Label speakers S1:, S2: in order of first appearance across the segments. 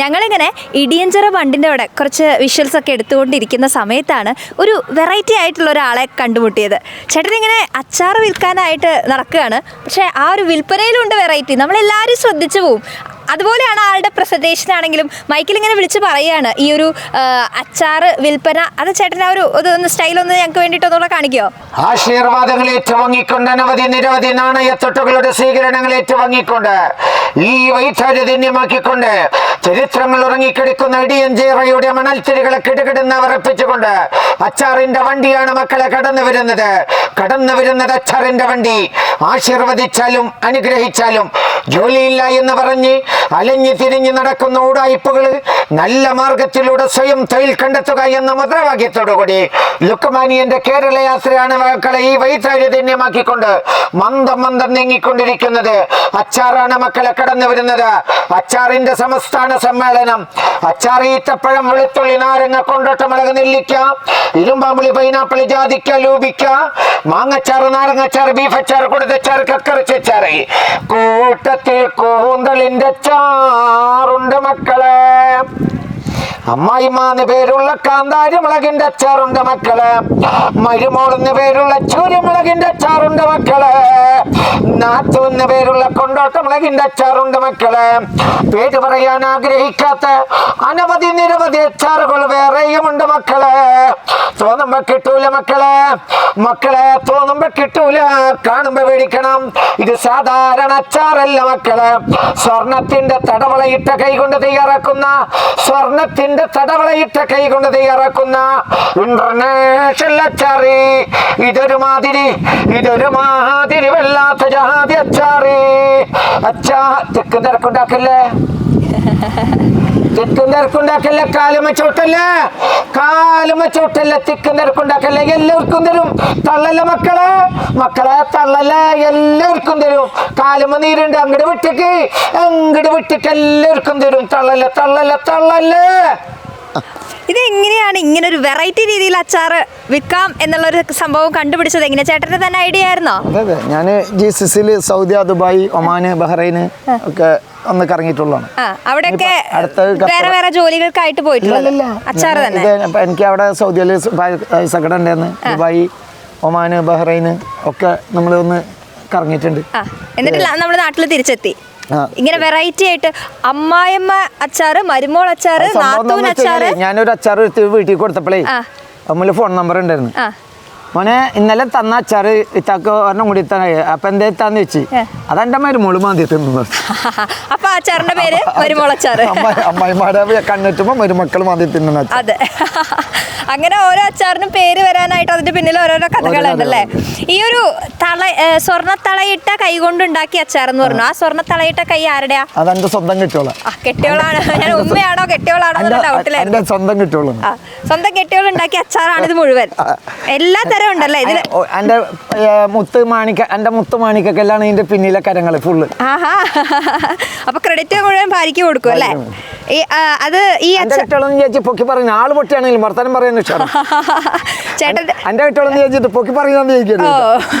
S1: ഞങ്ങളിങ്ങനെ ഇടിയഞ്ചറ ബണ്ടിന്റെ അവിടെ കുറച്ച് വിഷ്വൽസ് ഒക്കെ എടുത്തുകൊണ്ടിരിക്കുന്ന സമയത്താണ് ഒരു വെറൈറ്റി ആയിട്ടുള്ള ഒരാളെ കണ്ടുമുട്ടിയത്. ചേട്ടൻ ഇങ്ങനെ അച്ചാർ വിൽക്കാനായിട്ട് നടക്കുകയാണ്. പക്ഷേ ആ ഒരു വിൽപ്പനയിലുണ്ട് വെറൈറ്റി നമ്മളെല്ലാവരും ശ്രദ്ധിച്ചു പോവും. അതുപോലെയാണ് ആളുടെ പ്രസന്റേഷൻ ആണെങ്കിലും മൈക്കിൽ ഇങ്ങനെ വിളിച്ച് പറയുകയാണ് ഈ ഒരു അച്ചാർ വിൽപ്പന അത് ചേട്ടൻ ആ ഒരു സ്റ്റൈൽ ഒന്ന് ഞങ്ങൾക്ക് വേണ്ടിയിട്ട് കാണിക്കോ?
S2: ആശീർവാദങ്ങൾ ഏറ്റുവാങ്ങിക്കൊണ്ട് അനവധി നിരവധി നാണയത്തൊട്ടുകളുടെ സ്വീകരണങ്ങൾ ഏറ്റുവാങ്ങിക്കൊണ്ട് ഈ വൈചാര്യധന്യമാക്കിക്കൊണ്ട് ചരിത്രങ്ങൾ ഉറങ്ങിക്കിടക്കുന്ന ഇടിയഞ്ചേറയുടെ മണൽത്തിരികളെ കിടുകിടുന്ന വിറപ്പിച്ചുകൊണ്ട് അച്ചാറിന്റെ വണ്ടിയാണ് മക്കളെ കടന്നു വരുന്നത്. കടന്നു വരുന്നത് അച്ചാറിന്റെ വണ്ടി. ആശീർവദിച്ചാലും അനുഗ്രഹിച്ചാലും ജോലിയില്ല എന്ന് പറഞ്ഞ് അലഞ്ഞു തിരിഞ്ഞു നടക്കുന്ന ഊടായ്പകൾ നല്ല മാർഗത്തിലൂടെ സ്വയം തൊഴിൽ കണ്ടെത്തുക എന്ന മുദ്രാവാക്യത്തോടുകൂടി ലുക്കമാനിയന്റെ കേരള യാത്രയാണ് മക്കളെ ഈ വൈചാര്യധന്യമാക്കിക്കൊണ്ട് മന്ദം മന്ദം നീങ്ങിക്കൊണ്ടിരിക്കുന്നത്. അച്ചാറാണ് മക്കളെ കടന്നു വരുന്നത്. അച്ചാറിന്റെ സംസ്ഥാന സമ്മേളനം. അച്ചാർ ഈത്തപ്പഴം വെളുത്തുള്ളി നാരങ്ങ കൊണ്ടോട്ട മുളക് നെല്ലിക്ക ഇരുമ്പാമ്പുളി പൈനാപ്പിളി ജാതിക്ക ലൂപിക്ക മാങ്ങച്ചാറ് നാരങ്ങച്ചാർ ബീഫ് അച്ചാറ് കൊടുത്തച്ചാർ കക്കറച്ചാറ് കൂട്ടത്തിൽ കൂന്തളിന്റെ ചാറുണ്ട് മക്കളെ. അമ്മായിമാന്ന് പേരുള്ള കാന്താരി മുളകിന്റെ അച്ചാറുണ്ട് മക്കളെ. മരുമോളെന്ന് പേരുള്ള ചൂര്യമുളകിന്റെ അച്ചാറുണ്ട് മക്കളെ. നാത്തു എന്ന് പേരുള്ള കൊണ്ടോട്ട മുളകിന്റെ അച്ചാറുണ്ട് മക്കളെ. പേര് പറയാൻ ആഗ്രഹിക്കാത്ത അനവധി നിരവധി അച്ചാറുകൾ വേറെയും ഉണ്ട് മക്കളെ. തോന്നുമ്പോ കിട്ടൂല മക്കളെ. മക്കളെ തോന്നുമ്പോ കിട്ടൂല. കാണുമ്പോ പേടിക്കണം. ഇത് സാധാരണ അച്ചാറല്ല മക്കളെ. സ്വർണത്തിന്റെ തടവളയിട്ട കൈകൊണ്ട് തയ്യാറാക്കുന്ന സ്വർണത്തിന്റെ തടവളയിട്ട കൈകൊണ്ട് തയ്യാറാക്കുന്ന ഇന്റർനാഷണൽ അച്ചാറി. ഇതൊരു മാതിരി ഇതൊരു മാതിരി വല്ലാത്ത ജഹാദി അച്ചാറി. അച്ചാ തെക്ക് തിരക്കുണ്ടാക്കല്ലേ? തെക്കും തിരക്കുണ്ടാക്കല്ലേ? കാലുമ ചോട്ടല്ലേ കാലുമ ചോട്ടല്ലേ തെക്കും തിരക്കുണ്ടാക്കല്ലേ? എല്ലാവർക്കും തരും. തള്ളല്ല മക്കളെ? മക്കളെ തള്ളല്ല? എല്ലാവർക്കും തരും. കാലുമ നീരുണ്ട് അങ്ങട് വിട്ടേക്ക്. അങ്ങട് വിട്ടേക്ക് എല്ലാവർക്കും തരും. തള്ളല്ല തള്ളല്ല തള്ളല്ലേ?
S1: ഇത് എങ്ങനെയാണ് ഇങ്ങനെ ഒരു വെറൈറ്റി രീതിയിൽ അച്ചാർ വിൽക്കാം എന്നുള്ളൊരു സംഭവം കണ്ടുപിടിച്ചത്? എങ്ങനെ? ചേട്ടന്റെ തന്നെ ഐഡിയ ആയിരുന്നോ?
S3: അതെ അതെ. ഞാൻ ജി സൗദി ദുബായ് ഒമാന് ബഹ്റൈന് ഒക്കെ ഒന്ന് കറങ്ങിയിട്ടുള്ളതാണ്.
S1: അവിടെയൊക്കെ വേറെ വേറെ ജോലികൾക്കായിട്ട് പോയിട്ടുള്ളത്? അച്ചാർ തന്നെ?
S3: എനിക്ക് അവിടെ സൗദിയിൽ സങ്കടം ഉണ്ടായിരുന്നു. ദുബായ് ഒമാന് ബഹ്റൈന് ഒക്കെ നമ്മൾ ഒന്ന് കറങ്ങിയിട്ടുണ്ട്.
S1: എന്നിട്ട് നമ്മൾ നാട്ടിൽ തിരിച്ചെത്തി. ഇങ്ങനെ വെറൈറ്റി ആയിട്ട് അമ്മായിമ്മ അച്ചാറ് മരുമോൾ അച്ചാറ് നാത്തൂൻ അച്ചാറ്.
S3: ഞാനൊരു അച്ചാർ വീട്ടിൽ കൊടുത്തപ്പോഴേ
S1: ആ.
S3: ഫോൺ നമ്പർ ഉണ്ടായിരുന്നു. മോനെ ഇന്നലെ തന്ന അച്ചാറ് ഇത്താക്ക് ഒരെണ്ണം കൂടി തന്നെ അപ്പൊ എന്താന്ന് ഇത്താന്ന് വെച്ച്. അതെന്റെ മരുമോൾ മാന്തി തിന്നു.
S1: അപ്പൊ അച്ചാറിന്റെ പേര് മരുമോൾ അച്ചാറ്.
S3: അമ്മായിമാരെ കണ്ണെത്തുമ്പോ മരുമക്കൾ മാന്തി തിന്നുന്ന
S1: അതെ. അങ്ങനെ ഓരോ അച്ചാറിനും പേര് വരാനായിട്ട് അതിന്റെ പിന്നിൽ ഓരോരോ കഥകളുണ്ടല്ലേ ഈ ഒരു തള സ്വർണ തളയിട്ട കൈ കൊണ്ട് ഉണ്ടാക്കിയ അച്ചാർ എന്ന് പറഞ്ഞു? ആ സ്വർണ തളയിട്ട കൈ ആരുടെയാ?
S3: അതെന്റെ സ്വന്തം കിട്ടിയോളാം.
S1: കെട്ടിയോളാണ്. ഞാൻ ഉമ്മയാണോ കെട്ടിയോളാണോ ഡൗട്ടിലായിരുന്നു
S3: സ്വന്തം
S1: കെട്ടിയോളാണ്. സ്വന്തം കെട്ടിയോളുണ്ടാക്കിയ അച്ചാറാണ് ഇത് മുഴുവൻ എല്ലാ തരം ഉണ്ടല്ലേ ഇതിൽ
S3: എന്റെ മുത്ത് മാണിക്ക എന്റെ മുത്ത് മാണിക്കെല്ലാം ഇതിന്റെ പിന്നിലെ കരങ്ങൾ ഫുള്ള്
S1: അപ്പൊ ക്രെഡിറ്റ് മുഴുവൻ ഭാര്യയ്ക്ക് കൊടുക്കും അല്ലേ? ഈ അത് ഈ
S3: എന്റെ ചേച്ചി പൊക്കി പറയുന്ന ആൾ പൊട്ടിയാണെങ്കിലും വർത്താനം പറയാൻ
S1: ചേട്ടൻ
S3: എന്റെ കിട്ടിയോളെന്ന് വിചാരിച്ചിട്ട് പൊക്കി പറയുന്നത്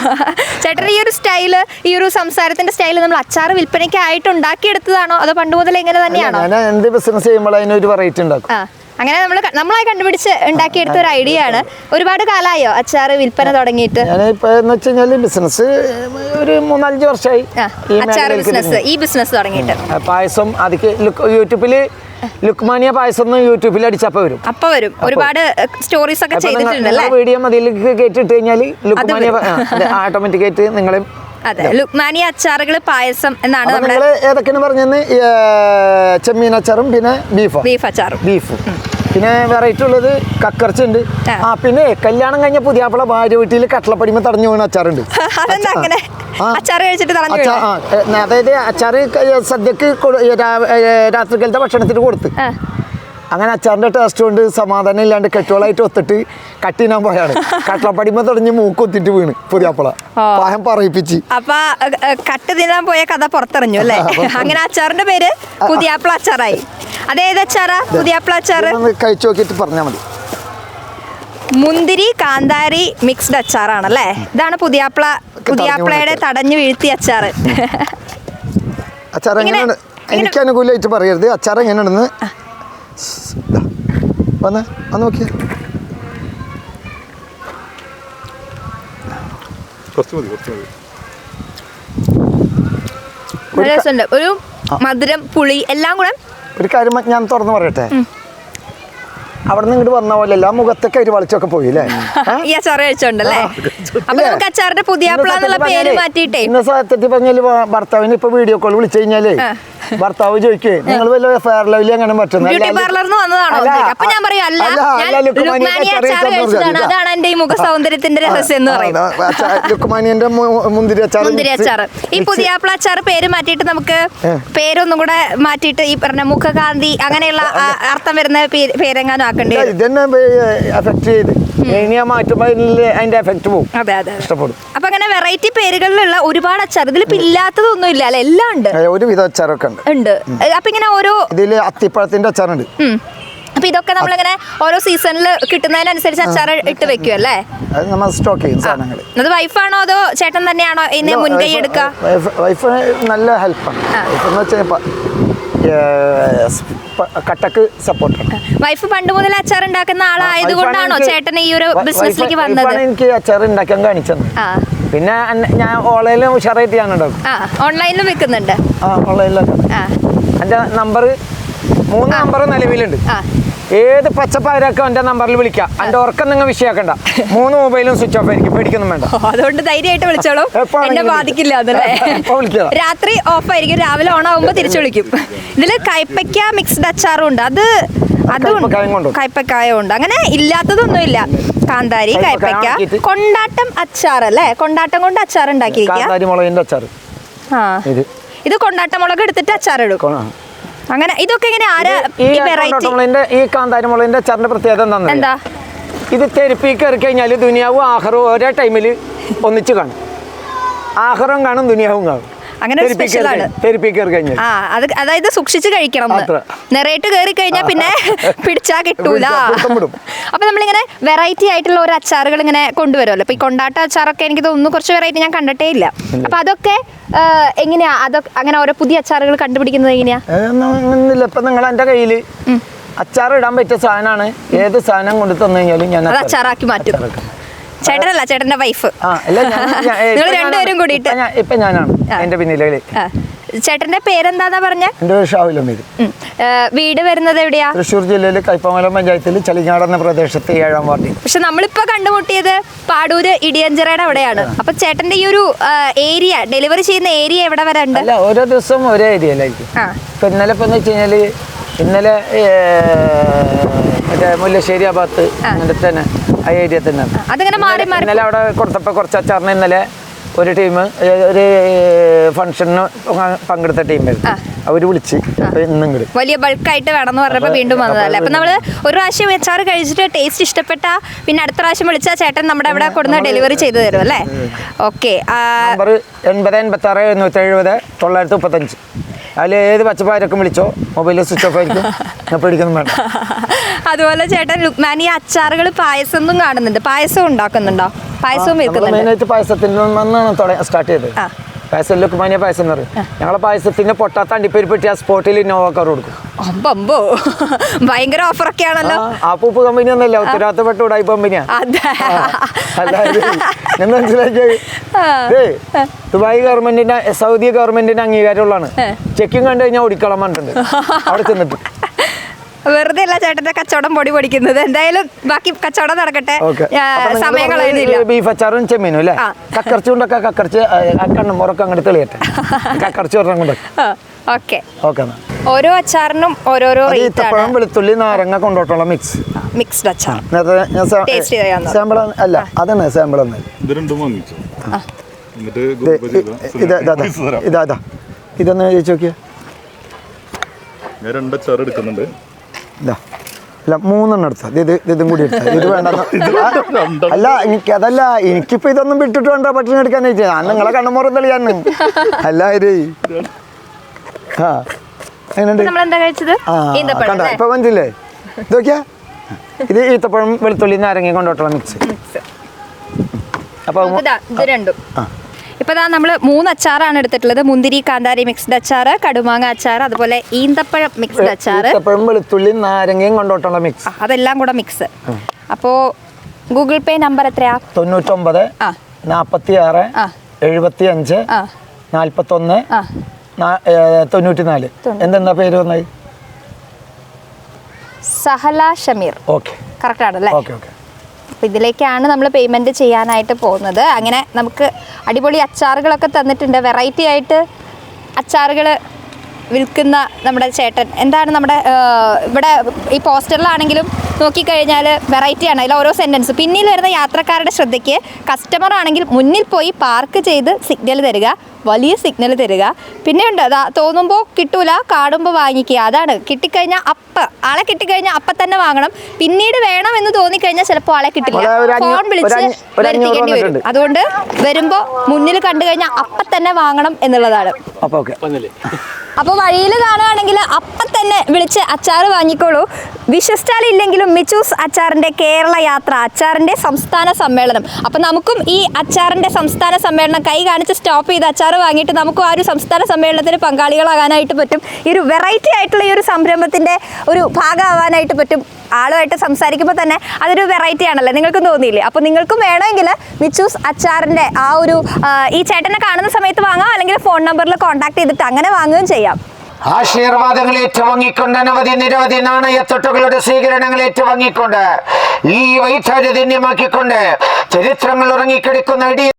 S1: ചേട്ടൻ ഈ ഒരു സ്റ്റൈൽ ഈ ഒരു സംസാരത്തിന്റെ സ്റ്റൈൽ നമ്മൾ അച്ചാർ വിൽപ്പനയ്ക്കായിട്ട് ഉണ്ടാക്കിയെടുത്തതാണോ? അതോ പണ്ട് മുതൽ എങ്ങനെ തന്നെയാണോ?
S3: എന്ത് ബിസിനസ് ചെയ്യുമ്പോൾ അതിനൊരു വെറൈറ്റി ഉണ്ടാക്കും.
S1: അങ്ങനെ നമ്മൾ നമ്മളായി കണ്ടുപിടിച്ച് ഉണ്ടാക്കിയെടുത്ത ഒരു ഐഡിയ ആണ്. ഒരുപാട് കാലമായോ അച്ചാർ വിൽപ്പന തുടങ്ങിയിട്ട്?
S3: എന്ന് വെച്ചാൽ ബിസിനസ് ഒരു മൂന്നാലഞ്ച് വർഷമായി
S1: അച്ചാർ ബിസിനസ് ഈ ബിസിനസ് തുടങ്ങിയിട്ട്.
S3: പായസം അതിക്ക് യൂട്യൂബിൽ ലുക്മാനിയ പായസം എന്ന് യൂട്യൂബിൽ അടിച്ചപ്പോ വരും.
S1: അപ്പൊ വരും. ഒരുപാട് സ്റ്റോറീസ് ഒക്കെ ചെയ്തിട്ടുണ്ട്
S3: വീഡിയോ മതിയിലേക്ക് കേട്ടിട്ട് കഴിഞ്ഞാൽ ലുക്മാനിയ ഓട്ടോമാറ്റിക് ആയിട്ട് നിങ്ങളെ
S1: അതെ ലുക്മാനിയ അച്ചാറുകൾ പായസം എന്നാണ്
S3: നമ്മൾ ഏതൊക്കെയാണ് പറഞ്ഞത് ചെമ്മീൻ അച്ചാറും പിന്നെ ബീഫ്.
S1: ബീഫ് അച്ചാറും.
S3: ബീഫ്. പിന്നെ വെറൈറ്റി ഉള്ളത് കക്കർച്ചുണ്ട്
S1: ഉണ്ട്
S3: ആ പിന്നെ കല്യാണം കഴിഞ്ഞ പുതിയാപ്പിള ഭാര്യ വീട്ടിൽ കട്ടളപ്പടിമ തടഞ്ഞു വീണ അച്ചാറുണ്ട്. അതായത് അച്ചാറ് സദ്യക്ക് രാത്രികാലത്തെ ഭക്ഷണത്തിന് കൊടുത്ത്. അങ്ങനെ അച്ചാറിന്റെ ടേസ്റ്റ് കൊണ്ട് സമാധാനം ഇല്ലാണ്ട് കെട്ടുകളായിട്ട് ഒത്തിട്ട് കട്ട് ചെയ്യാൻ പോയാണ്. കട്ടളപ്പടിമ തുടങ്ങി മൂക്ക് ഒത്തിട്ട് വീണ് പുതിയപ്പള. പായം പറയിപ്പിച്ച്.
S1: അപ്പൊ കട്ട് തിന്നാൻ പോയ കഥ പുറത്തെറിഞ്ഞു അല്ലേ? അങ്ങനെ അച്ചാറിന്റെ പേര് പുതിയാപ്പിള അച്ചാറായി. അതേത് അച്ചാറാ? പുതിയാപ്പിള അച്ചാറ്?
S3: കഴിച്ചു നോക്കിയിട്ട് പറഞ്ഞാൽ മതി.
S1: മുന്തിരി കാന്താരി മിക്സ്ഡ് അച്ചാറാണല്ലേ? ഇതാണ് പുതിയപ്പള പുതിയപ്പളയുടെ തടഞ്ഞു വീഴ്ത്തിയ അച്ചാറ്.
S3: അച്ചാർ എങ്ങനെയാണ്? എനിക്ക് അനുകൂലമായിട്ട് പറയരുത്. അച്ചാർ എങ്ങനെയാണെന്ന് വന്ന് വന്ന് നോക്കിയ
S4: കുറച്ച് മതി കുറച്ച് മതി
S1: നല്ല രസമുണ്ട് ഒരു മധുരം പുളി എല്ലാം കൂടെ.
S3: ഒരു കാര്യം ഞാൻ തുറന്നു പറയട്ടെ. അവിടെ നിന്ന് ഇങ്ങോട്ട് വന്ന പോലെ എല്ലാം മുഖത്തൊക്കെ ഒരു വളിച്ചൊക്കെ പോയി അല്ലേ ആ?
S1: ഈ അച്ചാർ കഴിച്ചോണ്ടല്ലേ? അപ്പൊ നമുക്ക് അച്ചാറിന്റെ പേര് മാറ്റിയിട്ടേ.
S3: ഇന്ന് സത്യത്തിൽ പറഞ്ഞാൽ ഭർത്താവിന് ഇപ്പൊ വീഡിയോ കോൾ വിളിച്ചു കഴിഞ്ഞാലേ ഭർത്താവ് ചോദിക്കേ നിങ്ങൾ വല്ല ഫെയർ ലെവലിൽ അങ്ങനെ പറ്റുന്നത്
S1: ബ്യൂട്ടി വന്നതാണോ അപ്പൊ ഞാൻ പറയും അല്ല ഞാൻ അതാണ് എന്റെ ഈ മുഖ സൗന്ദര്യത്തിന്റെ രഹസ്യം എന്ന് പറയും.
S3: ലുക്കുമാനിയന്റെ മുന്തിരി അച്ചാർ
S1: മുന്തിരി അച്ചാർ ഈ അച്ചാർ പേര് മാറ്റിയിട്ട് നമുക്ക് പേരൊന്നും കൂടെ മാറ്റിയിട്ട് ഈ പറഞ്ഞ മുഖകാന്തി അങ്ങനെയുള്ള അർത്ഥം വരുന്ന പേരെങ്ങാനും വരും.
S3: ഇതന്നെ എഫക്ട് ചെയ്ത്. ഇനി ആ മാറ്റുമ്പോ ഇതിൽ അതിന്റെ എഫക്ട് പോകും.
S1: അതെ അതെ.
S3: ഇഷ്ടപ്പെടും.
S1: അപ്പൊ അങ്ങനെ വെറൈറ്റി പേരുകളിലുള്ള ഒരുപാട് അച്ചാർ ഇതിൽ ഇല്ലാത്തതൊന്നും ഇല്ല അല്ലെ? എല്ലാം ഉണ്ട്.
S3: ഒരുവിധ അച്ചാറൊക്കെ ഉണ്ട്.
S1: ഉണ്ട്. അപ്പൊ ഇങ്ങനെ ഓരോ
S3: ഇതിൽ അത്തിപ്പഴത്തിന്റെ അച്ചാറുണ്ട്.
S1: അപ്പൊ ഇതൊക്കെ നമ്മളിങ്ങനെ ഓരോ സീസണിൽ കിട്ടുന്നതിനനുസരിച്ച് അച്ചാർ ഇട്ട് വെക്കും. അല്ലേ
S3: നമ്മൾ സ്റ്റോക്ക് ചെയ്യും സാധനങ്ങൾ
S1: അത് വൈഫാണോ അതോ ചേട്ടൻ തന്നെയാണോ ഇതിനെ മുൻകൈ എടുക്കുക
S3: വൈഫ് നല്ല ഹെൽപ്പാണ് കട്ടക്ക് സപ്പോർട്ടാണ്
S1: വൈഫ് പണ്ട് മുതൽ അച്ചാർ ഉണ്ടാക്കുന്ന ആളായതുകൊണ്ടാണോ ചേട്ടൻ ഈ ഒരു ബിസിനസ്സിലേക്ക് വന്നത്?
S3: എനിക്ക് അച്ചാർ ഉണ്ടാക്കാൻ കാണിച്ചത്. പിന്നെ ഞാൻ ഓൺലൈനിലും ഉഷാറായിട്ട് ഞാൻ ഉണ്ടാക്കും.
S1: ഓൺലൈനിലും വിൽക്കുന്നുണ്ട്.
S3: ആ ഓൺലൈനിലൊക്കെ. എന്റെ നമ്പർ മൂന്ന് നമ്പർ നിലവിലുണ്ട്. ഏത് പച്ചപ്പാരൊക്കെ എന്റെ നമ്പറിൽ വിളിക്കാം. എന്റെ ഉറക്കം നിങ്ങൾ വിഷയാക്കണ്ട. മൂന്ന് മൊബൈലും സ്വിച്ച് ഓഫ് ആയിരിക്കും പേടിക്കൊന്നും വേണ്ട.
S1: അതുകൊണ്ട് ധൈര്യമായിട്ട് വിളിച്ചോളൂ. എന്നെ ബാധിക്കില്ല. രാത്രി ഓഫ് ആയിരിക്കും. രാവിലെ ഓൺ ആവുമ്പോ തിരിച്ചു വിളിക്കും. ഇതിൽ കൈപ്പയ്ക്ക മിക്സ്ഡ് അച്ചാറും ഉണ്ട്. അത് അതും കൈപ്പക്കായ ഉണ്ട്. അങ്ങനെ ഇല്ലാത്തതൊന്നും ഇല്ല കാന്താരി കൈപ്പയ്ക്ക കൊണ്ടാട്ടം അച്ചാർ അല്ലേ? കൊണ്ടാട്ടം കൊണ്ട് അച്ചാർ ഉണ്ടാക്കിയിരിക്കുക.
S3: ഇത്.
S1: കൊണ്ടാട്ട മുളക് എടുത്തിട്ട് അച്ചാർ
S3: കൊ-
S1: അങ്ങനെ ഇതൊക്കെ ഇങ്ങനെ ആരാ
S3: ഈ
S1: ഈ വെറൈറ്റി
S3: കൊണ്ടോട്ടമുളകിന്റെ ഈ കാന്താരി മുളകിന്റെ അച്ചാറിന്റെ പ്രത്യേകത എന്താണ്
S1: എന്താ?
S3: ഇത് തെരുപ്പി കയറി കഴിഞ്ഞാൽ ദുനിയാവും ആഹറും ഒരേ ടൈമിൽ ഒന്നിച്ച് കാണും. ആഹറും കാണും ദുനിയാവും കാണും.
S1: അങ്ങനെ
S3: സ്പെഷ്യലാണ്
S1: ആ അത് അതായത് സൂക്ഷിച്ച് കഴിക്കണം. നിറയിട്ട് കയറി കഴിഞ്ഞാൽ പിന്നെ പിടിച്ചാ കിട്ടൂല. അപ്പൊ നമ്മളിങ്ങനെ വെറൈറ്റി ആയിട്ടുള്ള ഓരോ അച്ചാറുകൾ ഇങ്ങനെ കൊണ്ടുവരുമല്ലോ. ഇപ്പൊ ഈ കൊണ്ടാട്ട അച്ചാറൊക്കെ എനിക്ക് തോന്നുന്നു കുറച്ച് വെറൈറ്റി ഞാൻ കണ്ടിട്ടേ ഇല്ല. അപ്പൊ അതൊക്കെ എങ്ങനെയാ? അതൊക്കെ അങ്ങനെ ഓരോ പുതിയ അച്ചാറുകൾ കണ്ടുപിടിക്കുന്നത് എങ്ങനെയാ?
S3: ഇപ്പൊ നിങ്ങൾ എന്റെ കയ്യിൽ അച്ചാർ ഇടാൻ പറ്റിയ സാധനമാണ്. ഏത് സാധനം കൊണ്ട് തന്നു കഴിഞ്ഞാലും ഞാൻ
S1: അച്ചാറാക്കി മാറ്റും. ചേട്ടനല്ല ചേട്ടന്റെ വൈഫ് നിങ്ങൾ രണ്ടുപേരും. കൂടിയിട്ട്.
S3: ഇപ്പൊ ഞാനാണ് എന്റെ പിന്നിലെ.
S1: ചേട്ടന്റെ പേരെന്താന്നാ പറഞ്ഞ?
S3: എന്റെ ഷാവിലും ഇത്
S1: വീട് വരുന്നത് എവിടെയാ?
S3: തൃശ്ശൂർ ജില്ലയിലെ കൈപ്പമലം പഞ്ചായത്തിൽ ചളിങ്ങാട് എന്ന പ്രദേശത്തെ ഏഴാം വാർഡിൽ.
S1: പക്ഷെ നമ്മളിപ്പോ കണ്ടുമുട്ടിയത് പാടൂര് ഇടിയഞ്ചിറയുടെ അവിടെയാണ്. അപ്പൊ ചേട്ടന്റെ ഈ ഒരു ഏരിയ ഡെലിവറി ചെയ്യുന്ന ഏരിയ എവിടെ വരെ ഉണ്ട്?
S3: അല്ല ഓരോ ദിവസം ഒരേ ഏരിയയിലായിരിക്കും. ഇപ്പൊ ഇന്നലെ ഇപ്പൊ എന്ന് വെച്ച് കഴിഞ്ഞാൽ ഇന്നലെ മറ്റേ മുല്ലശ്ശേരി ആ. ഭാഗത്ത് അങ്ങനെ തന്നെ. ആ ഏരിയ തന്നെ.
S1: അതിങ്ങനെ മാറി മാറി
S3: ഇന്നലെ അവിടെ കൊടുത്തപ്പോൾ കുറച്ച് അച്ചാറിന് ഇന്നലെ ഒരു ടീം ഒരു ഫംഗ്ഷന് പങ്കെടുത്ത ടീമായിരുന്നു അവർ വിളിച്ച്.
S1: വലിയ ബൾക്കായിട്ട് വേണമെന്ന് പറഞ്ഞപ്പോൾ വീണ്ടും വന്നതല്ലേ? അപ്പൊ നമ്മൾ ഒരു പ്രാവശ്യം അച്ചാർ കഴിച്ചിട്ട് ടേസ്റ്റ് ഇഷ്ടപ്പെട്ട പിന്നെ അടുത്ത പ്രാവശ്യം വിളിച്ചാൽ ചേട്ടൻ നമ്മുടെ അവിടെ കൊടുന്ന് ഡെലിവറി ചെയ്തു തരും അല്ലേ? ഓക്കെ
S3: എൺപത് എൺപത്തി ആറ് എഴുന്നൂറ്റി എഴുപത് തൊള്ളായിരത്തി മുപ്പത്തഞ്ച്. അതിൽ ഏത് പച്ചപ്പാരൊക്കെ വിളിച്ചോ? മൊബൈലിൽ സ്വിച്ച് ഓഫ് ആയിരിക്കും. ഞാൻ പേടിക്കൊന്നും വേണ്ട.
S1: അതുപോലെ ചേട്ടൻ ലുക്മാൻ ഈ അച്ചാറുകൾ പായസം എന്നും കാണുന്നുണ്ട്. പായസം ഉണ്ടാക്കുന്നുണ്ടോ? പായസവും വിൽക്കുന്നുണ്ട്.
S3: മെയിനായിട്ട് പായസത്തിൽ നിന്നാണ് സ്റ്റാർട്ട് ചെയ്തത്. പായസം ലുക്കുമാനിയ പായസം എന്ന് പറയും. ഞങ്ങളെ പായസത്തിന് പൊട്ടാത്ത അണ്ടിപ്പരിപ്പെട്ടി ആ സ്പോട്ടിൽ ഇന്നോവ കാർ കൊടുക്കും.
S1: അമ്പമ്പോ. ഭയങ്കര ഓഫറൊക്കെ ആണല്ലോ.
S3: ആ, പൂപ്പ് കമ്പനി ഒന്നല്ല ഉത്തരവാദിത്തപ്പെട്ട ഉടായി കമ്പനിയാ ദുബായ് ഗവൺമെന്റിന്റെ സൗദി ഗവൺമെന്റിന്റെ അംഗീകാരമുള്ളതാണ്. ചെക്കിങ് കണ്ടു കഴിഞ്ഞാൽ ഓടിക്കളം പറഞ്ഞിട്ടുണ്ട്. അവിടെ ചെന്നിട്ട്.
S1: വെറുതെ അല്ല ചേട്ടന്റെ കച്ചവടം പൊടി പൊടിക്കുന്നത്. എന്തായാലും ബാക്കി കച്ചവടം നടക്കട്ടെ. സമയം കളയുന്നില്ല.
S3: ബീഫ് അച്ചാറും ചെമ്മീനും അല്ലേ?
S1: ആ. കക്കറച്ചി
S3: കൊണ്ടൊക്കെ കക്കറച്ച് ആ കണ്ണും മുറക്കം അങ്ങോട്ട് തെളിയട്ടെ. കക്കറച്ച് ഒരെണ്ണം കൊണ്ടൊക്കെ
S1: ഓക്കെ.
S3: ഓക്കെ
S1: ഓരോ അച്ചാറിനും ഓരോരോ
S3: ഈത്തപ്പഴം വെളുത്തുള്ളി നാരങ്ങ കൊണ്ടോട്ടുള്ള മിക്സ്
S1: മിക്സ്ഡ് അച്ചാർ.
S3: സാമ്പിൾ അല്ല അതാണ് സാമ്പിൾ
S4: ഇത്
S3: ഇതൊന്ന് ചോദിച്ചു നോക്കിയാ.
S4: ഞാൻ രണ്ട് എടുക്കുന്നുണ്ട്.
S3: ഇതാ അല്ല മൂന്നെണ്ണം എടുത്ത. ഇത് കൂടി എടുത്ത. ഇത് വേണ്ട അല്ല എനിക്ക് അതല്ല എനിക്കിപ്പോ ഇതൊന്നും വിട്ടിട്ട് വേണ്ട പട്ടിണി എടുക്കാനായിട്ട് ഞാൻ നിങ്ങളെ കണ്ണുമുറം തെളിയാൻ അല്ല ഇത്. ആ കണ്ട? ഇപ്പൊ മനസ്സില്ലേ ഇതൊക്കെയാ ഇത് ഈത്തപ്പഴം വെളുത്തുള്ളി നാരങ്ങ കൊണ്ടോട്ടുള്ള മിക്സ് അപ്പൊ
S1: ഇത് രണ്ടും.
S3: ആ.
S1: ഇപ്പോൾ ഇതാ നമ്മൾ മൂന്ന് അച്ചാറാണ് എടുത്തിട്ടുള്ളത്. മുന്തിരി കാന്താരി മിക്സ്ഡ് അച്ചാർ കടുമാങ്ങ അച്ചാർ അതുപോലെ ഈന്തപ്പഴം മിക്സ്ഡ് അച്ചാർ
S3: ഈത്തപ്പഴം വെളുത്തുള്ളി നാരങ്ങയും കൊണ്ടോട്ടുള്ള മിക്സ്
S1: അതെല്ലാം കൂടെ മിക്സ് അപ്പോൾ ഗൂഗിൾ പേ നമ്പർ എത്രയാ?
S3: തൊണ്ണൂറ്റൊമ്പത്. നാൽപ്പത്തി ആറ്. എഴുപത്തി അഞ്ച് നാൽപ്പത്തൊന്ന് തൊണ്ണൂറ്റി നാല് എന്തെന്താ പേര് വന്നത്?
S1: സഹല ഷമീർ.
S3: ഓക്കെ.
S1: കറക്റ്റ് ആണല്ലേ?
S3: Okay okay.
S1: അപ്പോൾ ഇതിലേക്കാണ് നമ്മൾ പേയ്മെന്റ് ചെയ്യാനായിട്ട് പോകുന്നത്. അങ്ങനെ നമുക്ക് അടിപൊളി അച്ചാറുകളൊക്കെ തന്നിട്ടുണ്ട്. വെറൈറ്റി ആയിട്ട് അച്ചാറുകൾ വിൽക്കുന്ന നമ്മുടെ ചേട്ടൻ. എന്താണ് നമ്മുടെ ഇവിടെ ഈ പോസ്റ്ററിലാണെങ്കിലും നോക്കിക്കഴിഞ്ഞാൽ വെറൈറ്റി ആണ്. അതിൽ ഓരോ സെന്റൻസ് പിന്നിൽ വരുന്ന യാത്രക്കാരുടെ ശ്രദ്ധയ്ക്ക് കസ്റ്റമർ ആണെങ്കിൽ മുന്നിൽ പോയി പാർക്ക് ചെയ്ത് സിഗ്നൽ തരിക വലിയ സിഗ്നൽ തരിക. പിന്നെ ഉണ്ട് അതാ തോന്നുമ്പോൾ കിട്ടൂല കാണുമ്പോൾ വാങ്ങിക്കുക. അതാണ്. കിട്ടിക്കഴിഞ്ഞാൽ അപ്പ ആളെ കിട്ടിക്കഴിഞ്ഞാൽ അപ്പം തന്നെ വാങ്ങണം. പിന്നീട് വേണം എന്ന് തോന്നിക്കഴിഞ്ഞാൽ ചിലപ്പോൾ ആളെ കിട്ടില്ല. ഫോൺ വിളിച്ച് വരുത്തിക്കേണ്ടി വരും. അതുകൊണ്ട് വരുമ്പോൾ മുന്നിൽ കണ്ടു കഴിഞ്ഞാൽ അപ്പം തന്നെ വാങ്ങണം എന്നുള്ളതാണ്.
S3: അപ്പോൾ ഓക്കെ.
S1: അപ്പോൾ വഴിയിൽ കാണുകയാണെങ്കിൽ അപ്പം തന്നെ വിളിച്ച് അച്ചാർ വാങ്ങിക്കോളൂ. വിശ്വസിച്ചാലില്ലെങ്കിലും മിച്ചൂസ് അച്ചാറിന്റെ കേരള യാത്ര അച്ചാറിന്റെ സംസ്ഥാന സമ്മേളനം. അപ്പം നമുക്കും ഈ അച്ചാറിന്റെ സംസ്ഥാന സമ്മേളനം കൈ കാണിച്ച് സ്റ്റോപ്പ് ചെയ്ത് അച്ചാർ വാങ്ങിയിട്ട് നമുക്കും ആ ഒരു സംസ്ഥാന സമ്മേളനത്തിന് പങ്കാളികളാകാനായിട്ട് പറ്റും. ഈ ഒരു വെറൈറ്റി ആയിട്ടുള്ള ഈ ഒരു സംരംഭത്തിന്റെ ഒരു ഭാഗമാവാനായിട്ട് പറ്റും. ആളുമായിട്ട് സംസാരിക്കുമ്പോൾ തന്നെ അതൊരു വെറൈറ്റി ആണല്ലോ? നിങ്ങൾക്കും തോന്നിയില്ലേ? അപ്പോൾ നിങ്ങൾക്കും വേണമെങ്കിൽ മിച്ചൂസ് അച്ചാറിന്റെ ആ ഒരു ഈ ചേട്ടനെ കാണുന്ന സമയത്ത് വാങ്ങാം അല്ലെങ്കിൽ ഫോൺ നമ്പറിൽ കോൺടാക്ട് ചെയ്തിട്ട് അങ്ങനെ വാങ്ങുകയും ചെയ്യാം.
S2: ആശീർവാദങ്ങൾ ഏറ്റുവാങ്ങിക്കൊണ്ട് അനവധി നിരവധി നാണയത്തൊട്ടുകളുടെ സ്വീകരണങ്ങൾ ഏറ്റുവാങ്ങിക്കൊണ്ട് ഈ വൈചാര്യധന്യമാക്കിക്കൊണ്ട് ചരിത്രങ്ങൾ ഉറങ്ങിക്കിടക്കുന്ന ഇടിയ